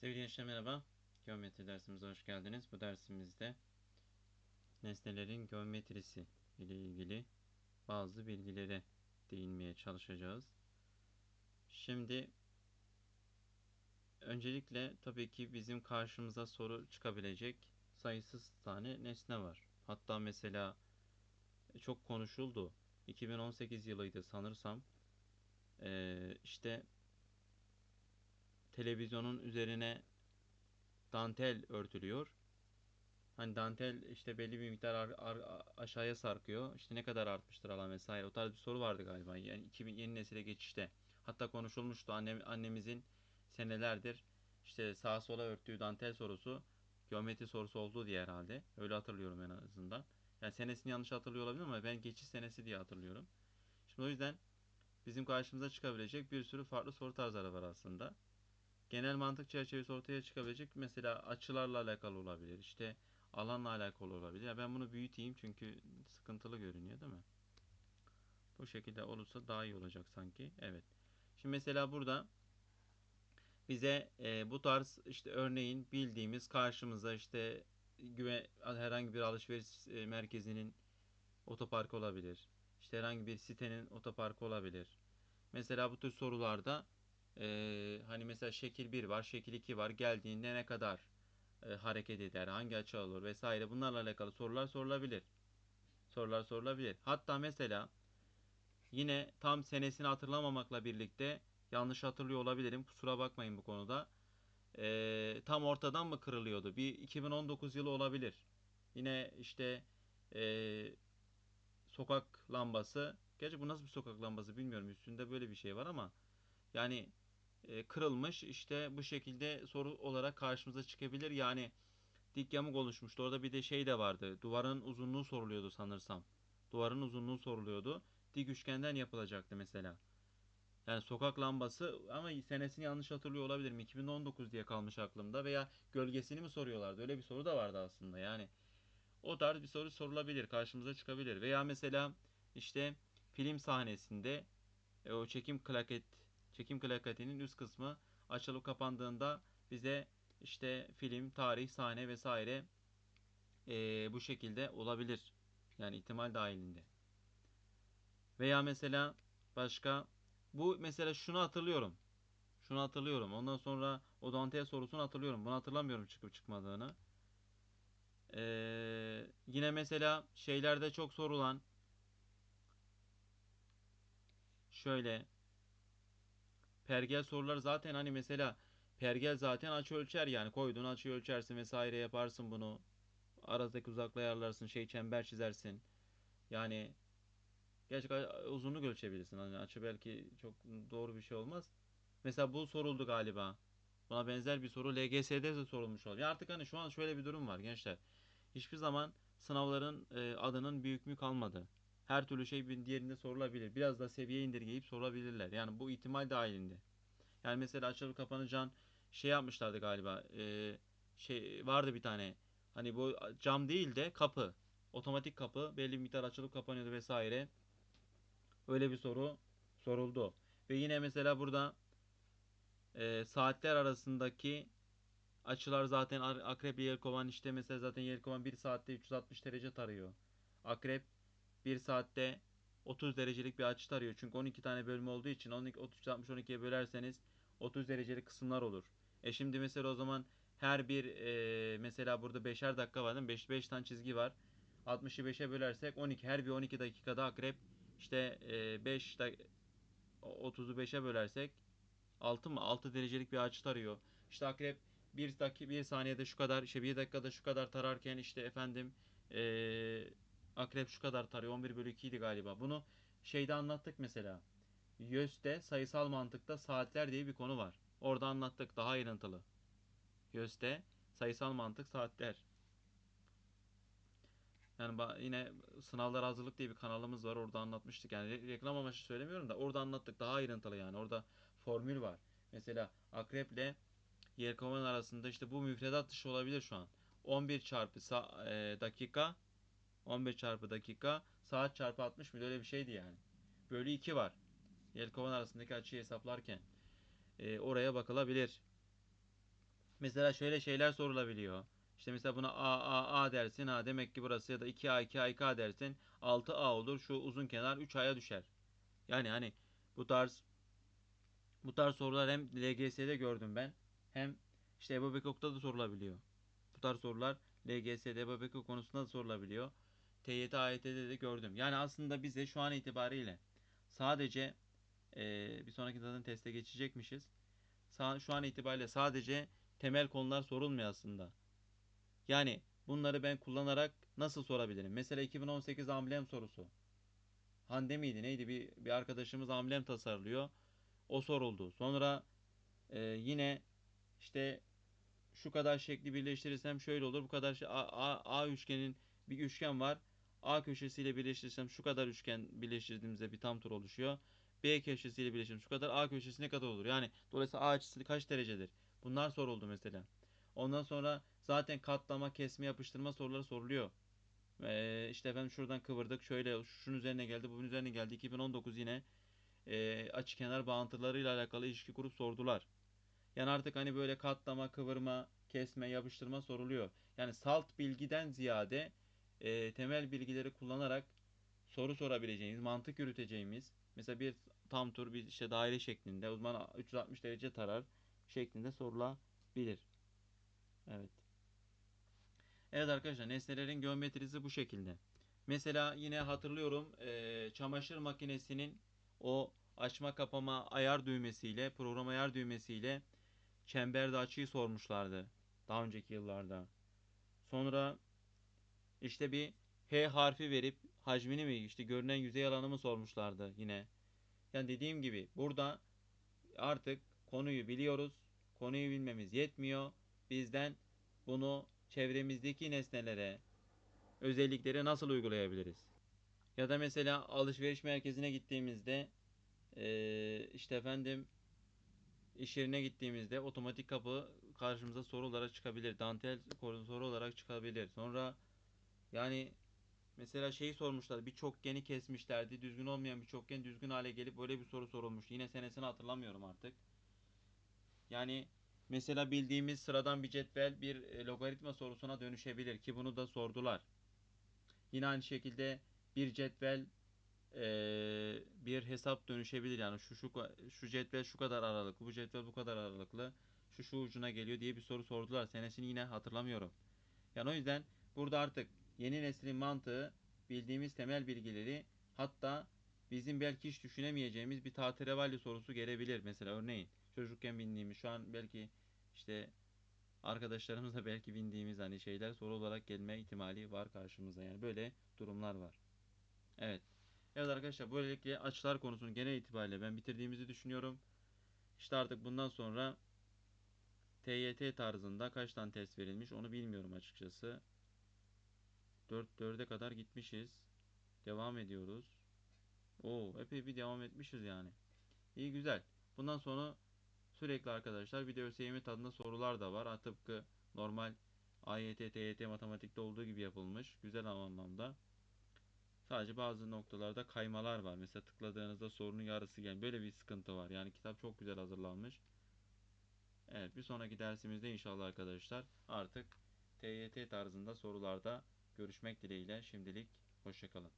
Sevgili gençler merhaba. Geometri dersimize hoş geldiniz. Bu dersimizde nesnelerin geometrisi ile ilgili bazı bilgilere değinmeye çalışacağız. Şimdi öncelikle tabii ki bizim karşımıza soru çıkabilecek sayısız tane nesne var. Hatta mesela çok konuşuldu. 2018 yılıydı sanırsam. Ee, işte televizyonun üzerine dantel örtülüyor. Hani dantel işte belli bir miktar ar- ar- aşağıya sarkıyor. İşte ne kadar artmıştır alan vesaire. O tarz bir soru vardı galiba. Yani 2000 yeni nesile geçişte. Hatta konuşulmuştu annem, annemizin senelerdir işte sağa sola örttüğü dantel sorusu geometri sorusu oldu diye herhalde. Öyle hatırlıyorum en azından. Yani senesini yanlış hatırlıyor olabilir ama ben geçiş senesi diye hatırlıyorum. Şimdi o yüzden bizim karşımıza çıkabilecek bir sürü farklı soru tarzları var aslında genel mantık çerçevesi ortaya çıkabilecek mesela açılarla alakalı olabilir. işte alanla alakalı olabilir. Ya ben bunu büyüteyim çünkü sıkıntılı görünüyor değil mi? Bu şekilde olursa daha iyi olacak sanki. Evet. Şimdi mesela burada bize e, bu tarz işte örneğin bildiğimiz karşımıza işte güve, herhangi bir alışveriş e, merkezinin otoparkı olabilir. İşte herhangi bir sitenin otoparkı olabilir. Mesela bu tür sorularda ee, hani mesela şekil 1 var, şekil 2 var. Geldiğinde ne kadar e, hareket eder, hangi açı alır vesaire bunlarla alakalı sorular sorulabilir. Sorular sorulabilir. Hatta mesela yine tam senesini hatırlamamakla birlikte yanlış hatırlıyor olabilirim. Kusura bakmayın bu konuda. Ee, tam ortadan mı kırılıyordu? Bir 2019 yılı olabilir. Yine işte e, sokak lambası. Gerçi bu nasıl bir sokak lambası bilmiyorum. Üstünde böyle bir şey var ama yani e, kırılmış. İşte bu şekilde soru olarak karşımıza çıkabilir. Yani dik yamuk oluşmuştu. Orada bir de şey de vardı. Duvarın uzunluğu soruluyordu sanırsam. Duvarın uzunluğu soruluyordu. Dik üçgenden yapılacaktı mesela. Yani sokak lambası ama senesini yanlış hatırlıyor olabilirim. 2019 diye kalmış aklımda veya gölgesini mi soruyorlardı? Öyle bir soru da vardı aslında. Yani o tarz bir soru sorulabilir, karşımıza çıkabilir. Veya mesela işte film sahnesinde e, o çekim klaket çekim klaketinin üst kısmı açılıp kapandığında bize işte film, tarih, sahne vesaire e, bu şekilde olabilir. Yani ihtimal dahilinde. Veya mesela başka bu mesela şunu hatırlıyorum. Şunu hatırlıyorum. Ondan sonra o Dante sorusunu hatırlıyorum. Bunu hatırlamıyorum çıkıp çıkmadığını. Ee, yine mesela şeylerde çok sorulan şöyle pergel sorular zaten hani mesela pergel zaten açı ölçer yani koyduğun açı ölçersin vesaire yaparsın bunu. Aradaki uzaklığı ayarlarsın şey çember çizersin. Yani gerçek uzunluk ölçebilirsin. Hani açı belki çok doğru bir şey olmaz. Mesela bu soruldu galiba. Buna benzer bir soru LGS'de de sorulmuş olabilir. Yani artık hani şu an şöyle bir durum var gençler. Hiçbir zaman sınavların e, adının büyük mü kalmadı. Her türlü şey bir diğerinde sorulabilir. Biraz da seviye indirgeyip sorabilirler. Yani bu ihtimal dahilinde. Yani mesela açılıp kapanacağın şey yapmışlardı galiba. E, şey vardı bir tane. Hani bu cam değil de kapı. Otomatik kapı belli bir miktar açılıp kapanıyordu vesaire. Öyle bir soru soruldu. Ve yine mesela burada e, saatler arasındaki açılar zaten akrep ile yelkovan işte mesela zaten yelkovan 1 saatte 360 derece tarıyor. Akrep 1 saatte 30 derecelik bir açı tarıyor. Çünkü 12 tane bölme olduğu için 12, 360 12'ye bölerseniz 30 derecelik kısımlar olur. E şimdi mesela o zaman her bir e, mesela burada 5'er dakika var değil mi? 5, 5 tane çizgi var. 60'ı 5'e bölersek 12 her bir 12 dakikada akrep işte e, 5 da, 30'u 5'e bölersek 6 mı? 6 derecelik bir açı tarıyor. İşte akrep 1 dakika 1 saniyede şu kadar işte 1 dakikada şu kadar tararken işte efendim e, akrep şu kadar tarıyor. 11 bölü 2 idi galiba. Bunu şeyde anlattık mesela. YÖS'te sayısal mantıkta saatler diye bir konu var. Orada anlattık daha ayrıntılı. YÖS'te sayısal mantık saatler. Yani yine sınavlar hazırlık diye bir kanalımız var. Orada anlatmıştık. Yani reklam amaçlı söylemiyorum da orada anlattık. Daha ayrıntılı yani. Orada formül var. Mesela akreple yelkovan arasında işte bu müfredat dışı olabilir şu an. 11 çarpı e, dakika 11 çarpı dakika saat çarpı 60 mı öyle bir şeydi yani. Bölü 2 var. Yelkovan arasındaki açıyı hesaplarken e, oraya bakılabilir. Mesela şöyle şeyler sorulabiliyor. İşte mesela buna A, A, A dersin. Ha demek ki burası ya da 2A, 2A, 2A dersin. 6A olur. Şu uzun kenar 3A'ya düşer. Yani hani bu tarz bu tarz sorular hem LGS'de gördüm ben. Hem işte Ebu Bekok'ta da sorulabiliyor. Bu tarz sorular LGS'de Ebu Bekok konusunda da sorulabiliyor. TYT, AYT'de de gördüm. Yani aslında bize şu an itibariyle sadece eee, bir sonraki zaten teste geçecekmişiz. Sa- şu an itibariyle sadece temel konular sorulmuyor aslında. Yani bunları ben kullanarak nasıl sorabilirim? Mesela 2018 amblem sorusu. Hande miydi neydi bir, bir arkadaşımız amblem tasarlıyor. O soruldu. Sonra e, yine işte şu kadar şekli birleştirirsem şöyle olur. Bu kadar şey, A, A, A üçgenin bir üçgen var. A köşesiyle birleştirirsem şu kadar üçgen birleştirdiğimizde bir tam tur oluşuyor. B köşesiyle birleştirirsem şu kadar A köşesi ne kadar olur? Yani dolayısıyla A açısı kaç derecedir? Bunlar soruldu mesela. Ondan sonra zaten katlama, kesme, yapıştırma soruları soruluyor. Ee, işte efendim şuradan kıvırdık. Şöyle şunun üzerine geldi, bunun üzerine geldi. 2019 yine e, açıkenar bağıntılarıyla alakalı ilişki kurup sordular. Yani artık hani böyle katlama, kıvırma, kesme, yapıştırma soruluyor. Yani salt bilgiden ziyade e, temel bilgileri kullanarak soru sorabileceğimiz, mantık yürüteceğimiz mesela bir tam tur bir işte daire şeklinde uzman 360 derece tarar şeklinde sorulabilir. Evet. Evet arkadaşlar nesnelerin geometrisi bu şekilde. Mesela yine hatırlıyorum eee, çamaşır makinesinin o açma kapama ayar düğmesiyle program ayar düğmesiyle çemberde açıyı sormuşlardı daha önceki yıllarda. Sonra işte bir H harfi verip hacmini mi işte görünen yüzey alanı mı sormuşlardı yine. Yani dediğim gibi burada artık konuyu biliyoruz. Konuyu bilmemiz yetmiyor. Bizden bunu çevremizdeki nesnelere, özellikleri nasıl uygulayabiliriz? Ya da mesela alışveriş merkezine gittiğimizde eee, işte efendim iş yerine gittiğimizde otomatik kapı karşımıza soru olarak çıkabilir. Dantel soru olarak çıkabilir. Sonra yani mesela şeyi sormuşlar. Bir çokgeni kesmişlerdi. Düzgün olmayan bir çokgen düzgün hale gelip böyle bir soru sorulmuş. Yine senesini hatırlamıyorum artık. Yani mesela bildiğimiz sıradan bir cetvel bir e, logaritma sorusuna dönüşebilir ki bunu da sordular. Yine aynı şekilde bir cetvel eee, bir hesap dönüşebilir. Yani şu şu şu cetvel şu kadar aralıklı, bu cetvel bu kadar aralıklı, şu şu ucuna geliyor diye bir soru sordular. Senesini yine hatırlamıyorum. Yani o yüzden burada artık yeni neslin mantığı bildiğimiz temel bilgileri hatta bizim belki hiç düşünemeyeceğimiz bir tahterevalli sorusu gelebilir. Mesela örneğin çocukken bindiğimiz şu an belki işte arkadaşlarımızla belki bindiğimiz hani şeyler soru olarak gelme ihtimali var karşımıza. Yani böyle durumlar var. Evet. Evet arkadaşlar böylelikle açılar konusunu genel itibariyle ben bitirdiğimizi düşünüyorum. İşte artık bundan sonra TYT tarzında kaç tane test verilmiş onu bilmiyorum açıkçası. 4 4'e kadar gitmişiz. Devam ediyoruz. Oo epey bir devam etmişiz yani. İyi güzel. Bundan sonra sürekli arkadaşlar video ÖSYM tadında sorular da var. Ha, tıpkı normal AYT, TYT matematikte olduğu gibi yapılmış. Güzel anlamda. Sadece bazı noktalarda kaymalar var. Mesela tıkladığınızda sorunun yarısı gel. Böyle bir sıkıntı var. Yani kitap çok güzel hazırlanmış. Evet, bir sonraki dersimizde inşallah arkadaşlar artık TYT tarzında sorularda görüşmek dileğiyle. Şimdilik hoşçakalın.